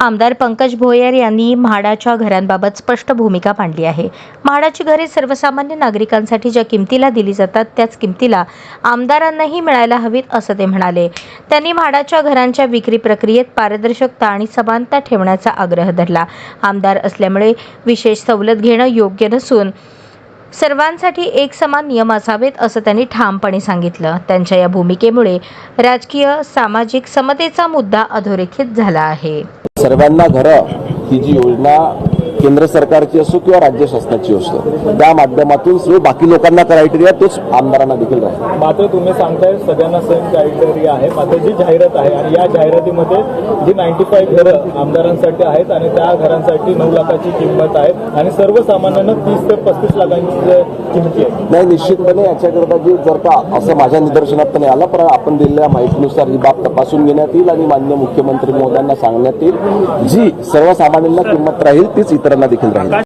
आमदार पंकज भोयर यांनी म्हाडाच्या घरांबाबत स्पष्ट भूमिका मांडली आहे. म्हाडाची घरे सर्वसामान्य नागरिकांसाठी ज्या किमतीला दिली जातात त्याच किमतीला आमदारांनाही मिळायला हवीत असं ते म्हणाले. त्यांनी म्हाडाच्या घरांच्या विक्री प्रक्रियेत पारदर्शकता आणि समानता ठेवण्याचा आग्रह धरला. आमदार असल्यामुळे विशेष सवलत घेणं योग्य नसून सर्वांसाठी एक समान नियम असावेत असं त्यांनी ठामपणे सांगितलं. त्यांच्या या भूमिकेमुळे राजकीय सामाजिक समतेचा मुद्दा अधोरेखित झाला आहे. सर्वांना घरं ही जी योजना केंद्र सरकारची असो किंवा राज्य शासनाची असो त्या माध्यमातून सर्व बाकी लोकांना क्रायटेरिया तोच आमदारांना देखील राहील. मात्र तुम्ही सांगताय सगळ्यांना सेम क्रायटेरिया आहे मात्र जी जाहिरात आहे आणि या जाहिरातीमध्ये जी नाईन्टी फाईव्ह घरं आमदारांसाठी आहेत आणि त्या घरांसाठी नऊ लाखाची किंमत आहे आणि सर्वसामान्यांना तीस ते पस्तीस लाखांची किमती आहे. नाही निश्चितपणे याच्याकरता जी जर का असं माझ्या निदर्शनात नाही आलं पण आपण दिलेल्या माहितीनुसार ही बाब तपासून घेण्यात येईल आणि मान्य मुख्यमंत्री महोदयांना सांगण्यात येईल. जी सर्वसामान्यांना किंमत राहील तीच इतरांना देखील राहील